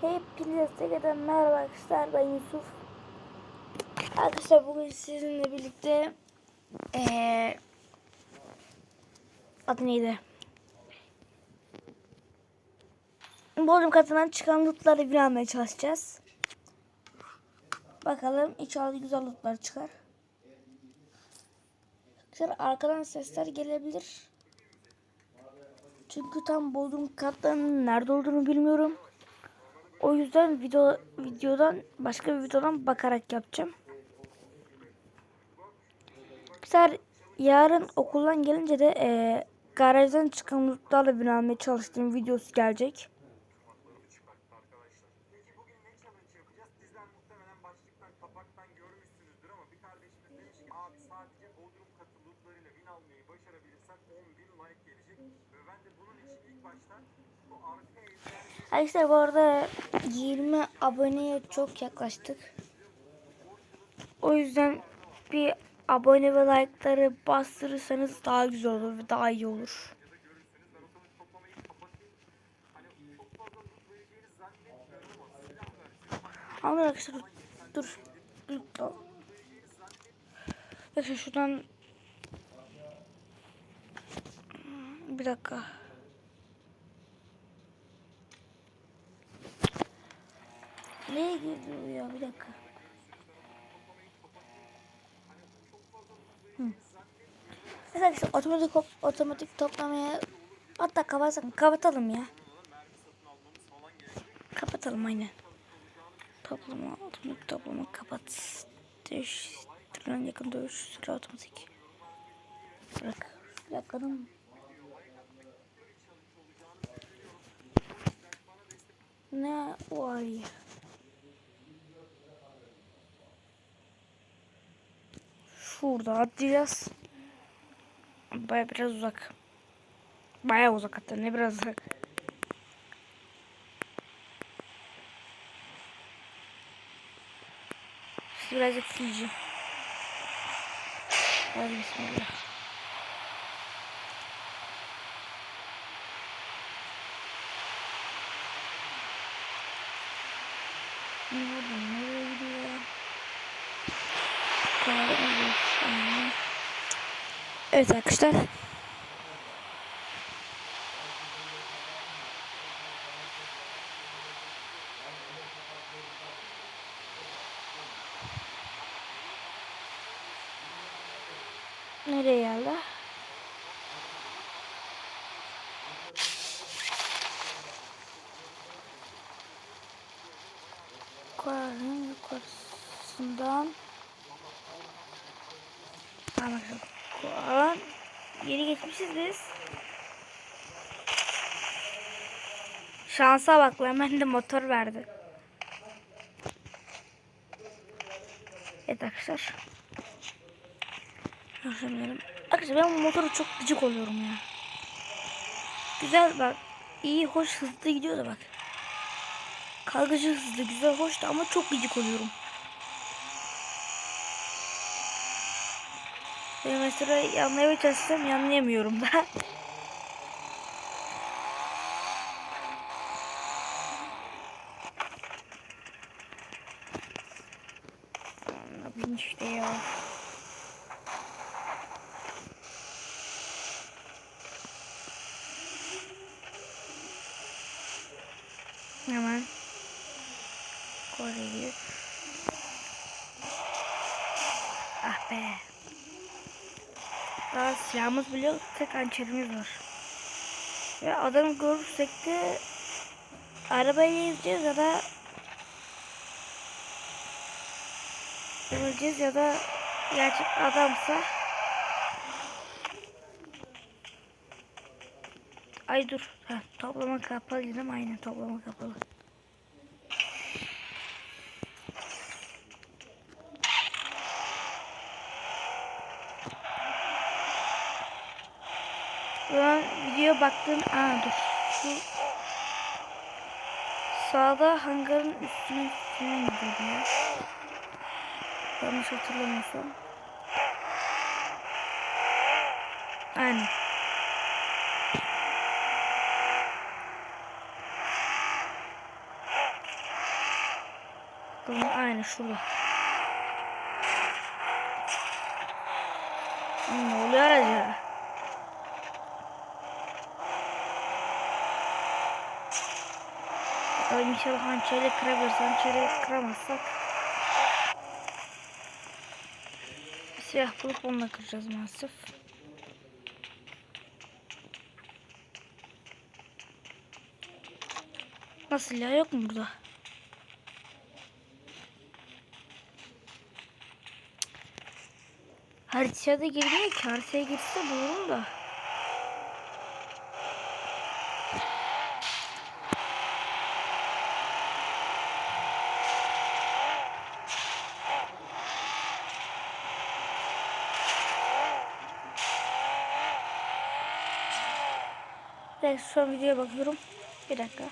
Hepinize merhaba arkadaşlar ben Yusuf. Arkadaşlar bugün sizinle birlikte eee adı neydi? Bodrum katından çıkan lootları bir almaya çalışacağız. Bakalım inşallah güzel lootlar çıkar. Arkadaşlar arkadan sesler gelebilir. Çünkü tam Bodrum katlarının nerede olduğunu bilmiyorum. O yüzden video videodan başka bir videodan bakarak yapacağım. Güzel yarın okuldan gelince de e, garajdan çıkan lootlarla bir almaya çalıştığım videosu gelecek. Arkadaşlar bu arada 20 aboneye çok yaklaştık. O yüzden bir abone ve like'ları bastırırsanız daha güzel olur ve daha iyi olur. Ama arkadaşlar dur. Dur. Arkadaşlar şuradan bir dakika. Neye girdi o ya bir dakika. Hı. Mesela işte otomatik otomatik toplamaya hatta kapatalım, kapatalım ya. Kapatalım aynen. Toplama, otomatik toplama kapat. Dövüş, tırnan yakın dövüş süre otomatik. Bırak. Mi? Ne var ya? Şurada atlayacağız. Baya biraz uzak. Baya uzak hatta ne biraz uzak. Şimdi birazcık sileceğim. Hadi bismillah. Ne oldu? Nereye gidiyor? Evet arkadaşlar. Şansa bak ben de motor verdi. Evet arkadaşlar. Arkadaşlar ben motoru çok gıcık oluyorum ya. Güzel bak. iyi hoş hızlı gidiyor da bak. Kalkıcı hızlı güzel hoş da ama çok gıcık oluyorum. Ben mesela yanmaya çalışsam yanlayamıyorum da. Ne yapayım işte ya. Hemen Kore'yi Ah be. Daha silahımız bile. Tek hançerimiz var. Ve adamı görürsek de arabayla gideceğiz ya da öleceğiz ya da gerçek adamsa Ay dur. Ha, toplama kapalı dedim. Aynen toplama kapalı. An video baktım. Aa dur. Şu sağda hangarın üstüne falan gidiyordu ya. Yanlış hatırlamıyorsam. Aynen. Bakalım aynen şurada. Ne oluyor acaba? Bakalım inşallah hançeri kırabiliriz. Hançeri kıramazsak silah bulup onunla kıracağız maalesef. Nasıl ya yok mu burada? Haritaya da girmiyor ki. Haritaya girse bulurum da. Evet son videoya bakıyorum. Bir dakika.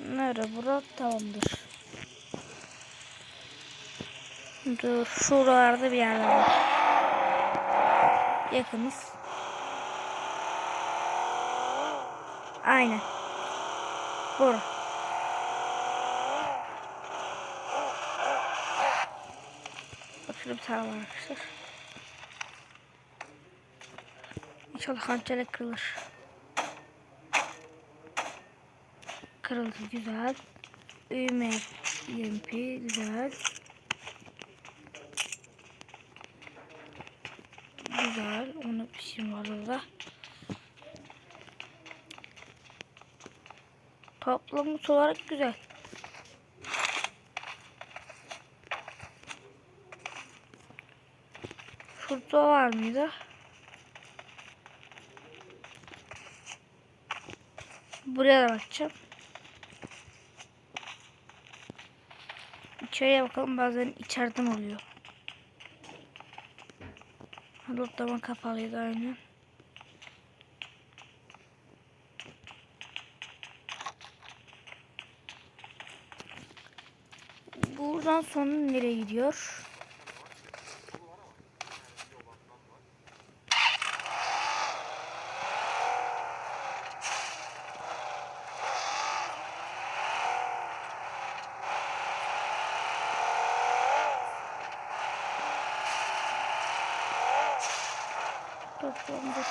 Nerede bura? Tamamdır. Dur şuralarda bir yerde var. Yakınız. Aynen. Bura. Bak şurada bir tane var arkadaşlar. İnşallah hançere kırılır. Kırıldı güzel. Üme güzel. Güzel. Onu bir şey var orada. Toplamış olarak güzel. Şurada var mıydı? Buraya da bakacağım. İçeriye bakalım bazen içeriden oluyor. Lotlama kapalıydı aynen. Buradan sonra nereye gidiyor? Toplamda.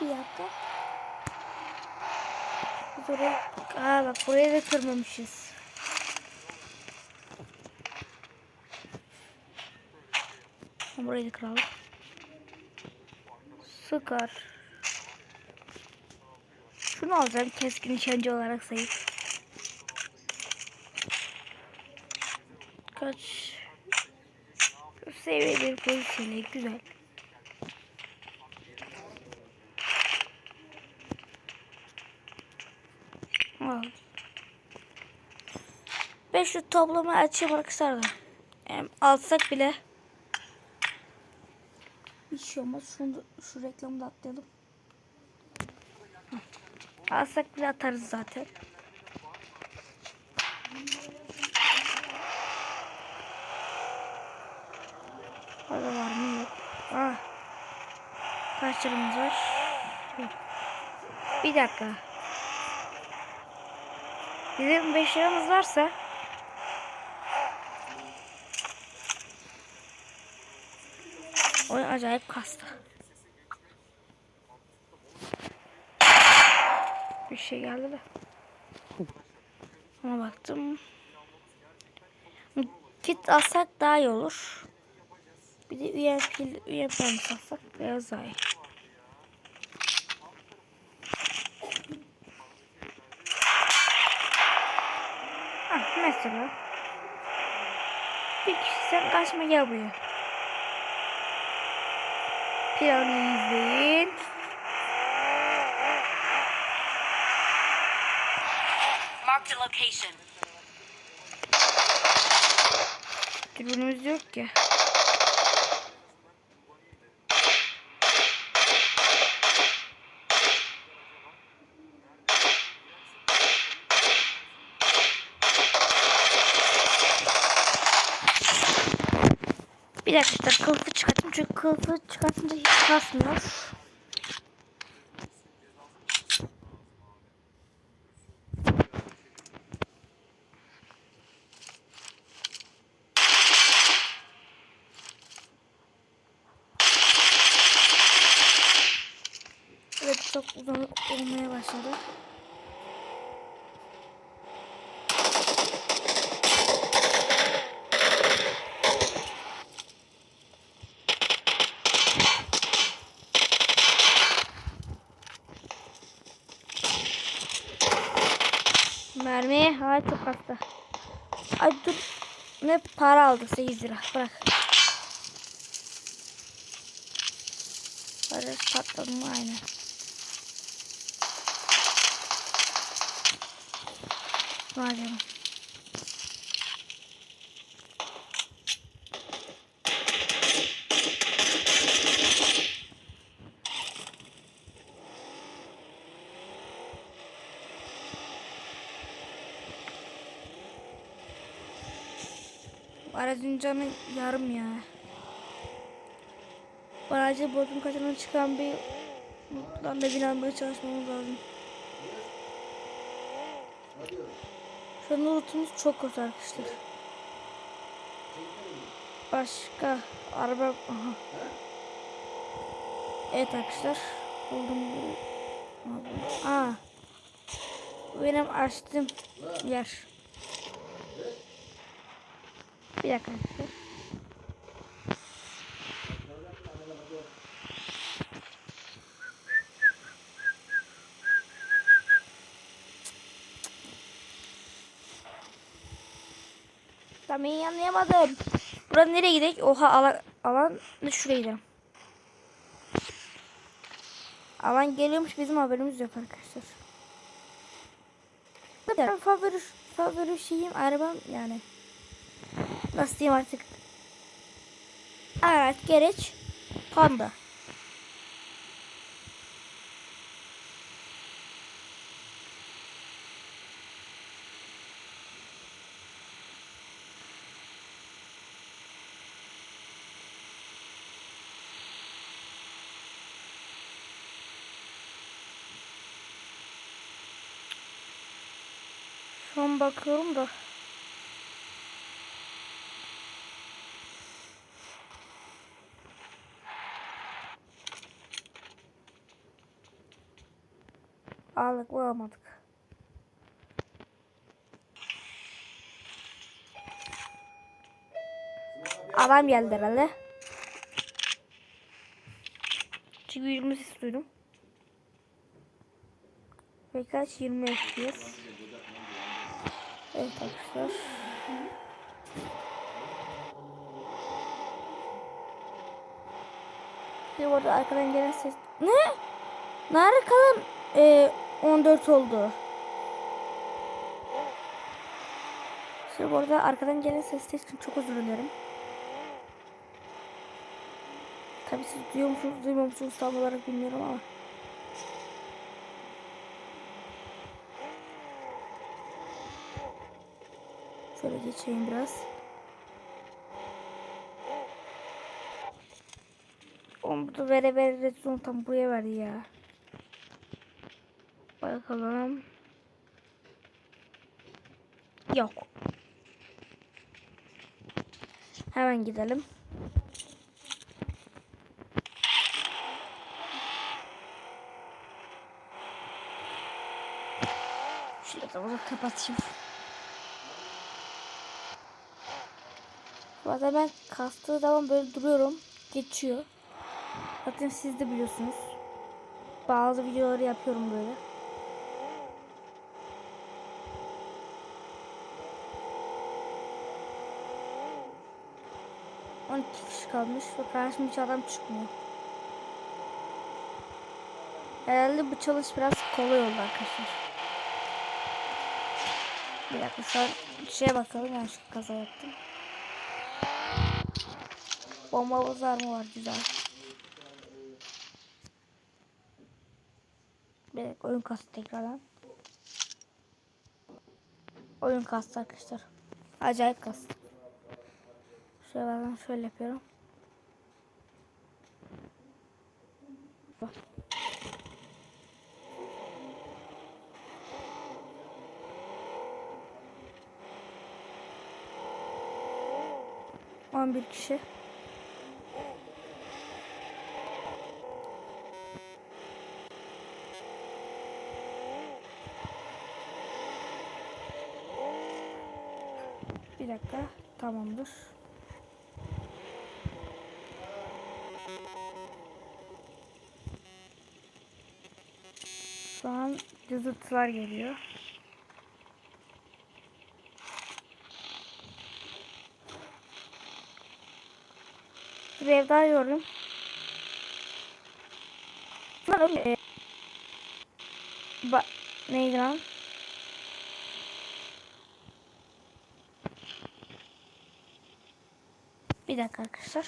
Bir dakika. Biz oraya... Aa bak buraya da kırmamışız. Burayı da kıralım. Sıkar. Şunu alacağım keskin nişancı olarak sayıp. Kaç seviye bir pozisyon güzel. Al. Şu tablomu açayım arkadaşlar da. Hem alsak bile bir şey olmaz. Şunu, şu reklamı da atlayalım. Alsak bile atarız zaten. Orada var mı yok. Ah. Kaç var? Yok. Bir dakika. Bizim 5 liramız varsa Oyun acayip kastı. Bir şey geldi de. Ona baktım. Kit alsak daha iyi olur. Bir de UMP, UMP alsak biraz daha iyi. Ah, mesela. Bir kişi sen kaçma gel buraya. Planı izleyin. Marked a location. Dürbünümüz yok ki. Bir dakika kılıfı kılıfı çıkartınca hiç kasmıyor. Evet çok uzun olmaya başladı. Ay dur. Ne para aldı 8 lira bırak. Para patladı mı aynen. Vay Aracın canı yarım ya. Aracı bodrum kaçırmadan çıkan bir mutlarla bin almaya çalışmamız lazım. Şu an lootumuz çok kötü arkadaşlar. Başka araba aha. Evet arkadaşlar buldum bu. Aa. Benim açtığım yer. Bir dakika. Tam iyi anlayamadım. Buradan nereye gidelim? Oha alan, alan şuraya gidelim. Alan geliyormuş bizim haberimiz yok arkadaşlar. Ben favori, favori şeyim arabam yani. Nasıl diyeyim artık. Araç gereç panda. An bakıyorum da. Aldık mı almadık. Adam geldi herhalde. Çünkü 20 ses duydum. Ve kaç? 20 FPS. Evet arkadaşlar. Bir orada arkadan gelen ses. Ne? Nerede kalan e, 14 oldu? Şimdi bu arada arkadan gelen ses için çok özür dilerim. Tabii siz duyuyor musunuz, duymuyor musunuz tam olarak bilmiyorum ama. Şöyle geçeyim biraz. Oğlum burada vere vere zone tam buraya verdi ya. Bakalım. Yok. Hemen gidelim. De bunu kapatayım. Bazen ben kastığı zaman böyle duruyorum. Geçiyor. Zaten siz de biliyorsunuz. Bazı videoları yapıyorum böyle. On iki kişi kalmış ve karşıma hiç adam çıkmıyor. Herhalde bu çalış biraz kolay oldu arkadaşlar. Bir dakika şu an şeye bakalım ben şu kaza yaptım. Bomba bazar mı var güzel. Bir dakika, oyun kastı tekrardan. Oyun kastı arkadaşlar. Acayip kastı. Şöyle ben şöyle yapıyorum. Bak. On bir kişi. Bir dakika. Tamamdır. Şu an cızırtılar geliyor. Bir ev daha gördüm. Lan oğlum, e, Ba neydi lan? Bir dakika arkadaşlar.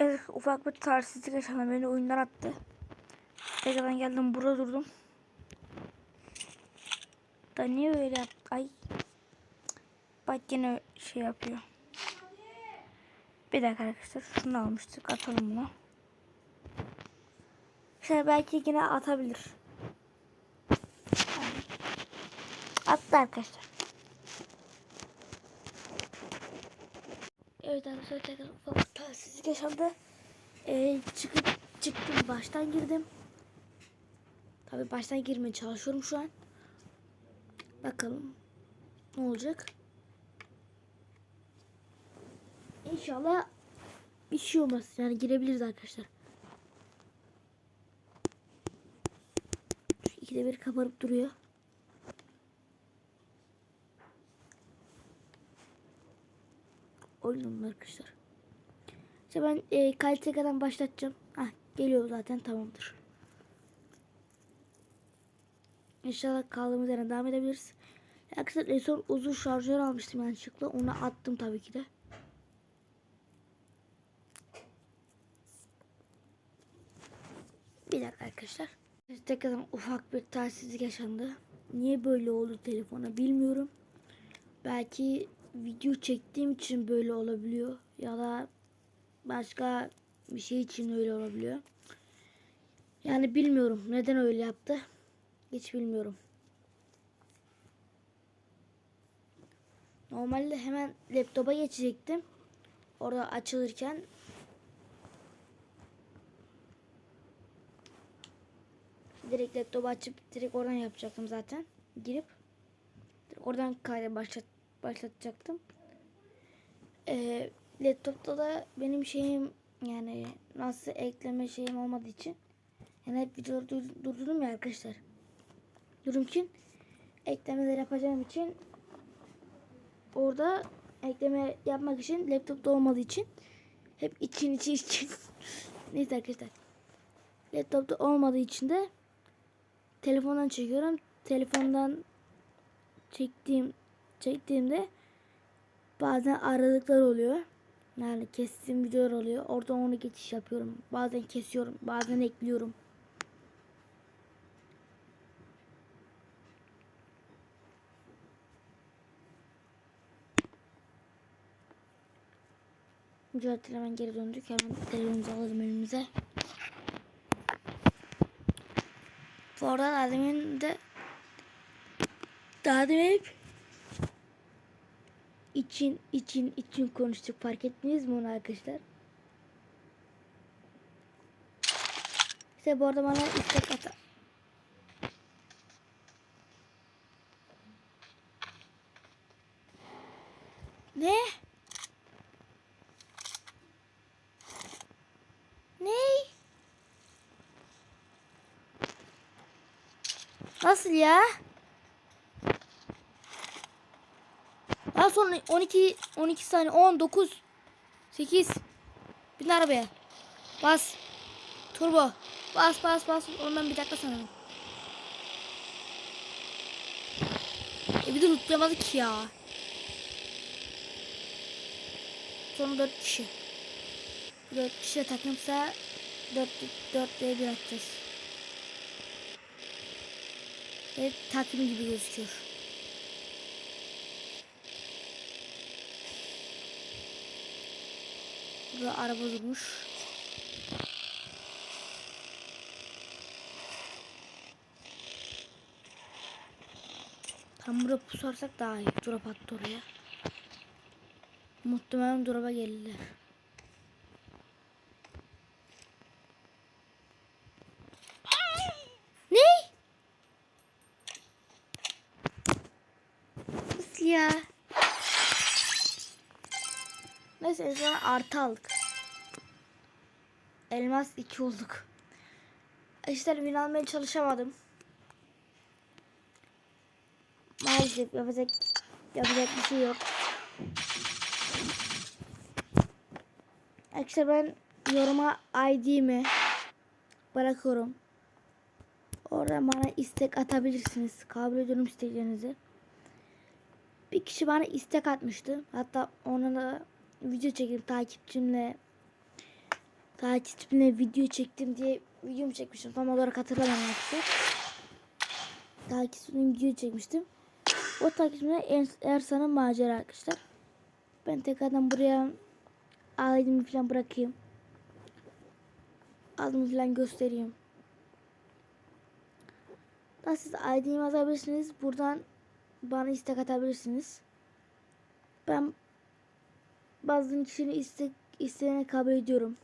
Evet, ufak bir tarsizlik yaşandı. Beni oyundan attı. Tekrardan geldim burada durdum. Da niye öyle yap? Ay. Bak yine şey yapıyor. Bir dakika arkadaşlar. Şunu almıştık. Atalım bunu. Şöyle belki yine atabilir. Attı arkadaşlar. Evet arkadaşlar tekrar ufak talihsizlik yaşandı. Ee, çıkıp çıktım baştan girdim. Tabi baştan girmeye çalışıyorum şu an. Bakalım ne olacak. İnşallah bir şey olmaz. Yani girebiliriz arkadaşlar. Şu ikide bir kabarıp duruyor. Oynayalım arkadaşlar. İşte ben e, kaliteden başlatacağım. Hah geliyor zaten tamamdır. İnşallah kaldığımız yerden devam edebiliriz. Arkadaşlar en son uzun şarjör almıştım yanlışlıkla. Onu attım tabii ki de. Bir dakika arkadaşlar. Tekrardan ufak bir talihsizlik yaşandı. Niye böyle oldu telefona bilmiyorum. Belki video çektiğim için böyle olabiliyor. Ya da başka bir şey için öyle olabiliyor. Yani bilmiyorum neden öyle yaptı. Hiç bilmiyorum. Normalde hemen laptopa geçecektim. Orada açılırken direkt laptopu açıp direkt oradan yapacaktım zaten. Girip oradan kayda başlat başlatacaktım. Ee, laptopta da benim şeyim yani nasıl ekleme şeyim olmadığı için yani hep videoları dur- durdurdum ya arkadaşlar. Durum ki eklemeler yapacağım için orada ekleme yapmak için laptopta olmadığı için hep için içi için neyse arkadaşlar laptopta olmadığı için de telefondan çekiyorum telefondan çektiğim çektiğimde bazen aralıklar oluyor yani kestiğim videolar oluyor oradan onu geçiş yapıyorum bazen kesiyorum bazen ekliyorum Mücadele hemen geri döndük. Hemen telefonumuzu alalım önümüze. Bu arada daha demin de daha demin için için için konuştuk. Fark ettiniz mi onu arkadaşlar? İşte bu arada bana istek ata Ne? Ne? Nasıl ya? Daha sonra 12 12 saniye 19 8 Bin arabaya. Bas. Turbo. Bas bas bas. Ondan bir dakika sanırım. E bir de lootlayamadık ya. Son 4 kişi. 4 kişi de takımsa 4 4 diye bir atacağız. Ve takım gibi gözüküyor. Burada araba durmuş. Tam burada pusarsak daha iyi. Drop attı oraya. Muhtemelen drop'a gelirler. Ne? Nasıl? En son artı aldık. Elmas 2 olduk. İşte win almaya çalışamadım. Maalesef yapacak yapacak bir şey yok. Arkadaşlar ben yoruma ID'mi bırakıyorum. Orada bana istek atabilirsiniz. Kabul ediyorum isteklerinizi. Bir kişi bana istek atmıştı. Hatta ona da video çektim takipçimle takipçimle video çektim diye videomu çekmiştim. Tam olarak hatırlamıyorum arkadaşlar. Takipçimle video çekmiştim. O takipçimle Er- Ersan'ın macera arkadaşlar. Ben tekrardan buraya ailemi falan bırakayım. Adımı falan göstereyim. Daha siz ID'mi yazabilirsiniz. Buradan bana istek atabilirsiniz. Ben bazı kişinin istek isteğini kabul ediyorum.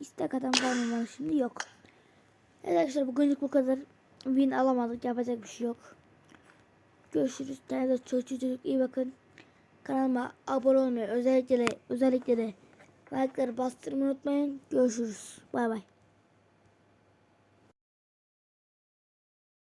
İstek atan var mı bana şimdi? Yok. Evet arkadaşlar bugünlük bu kadar. Win alamadık. Yapacak bir şey yok. Görüşürüz. Kendinize çok çok iyi bakın. Kanalıma abone olmayı özellikle özellikle de like'ları bastırmayı unutmayın. Görüşürüz. Bay bay.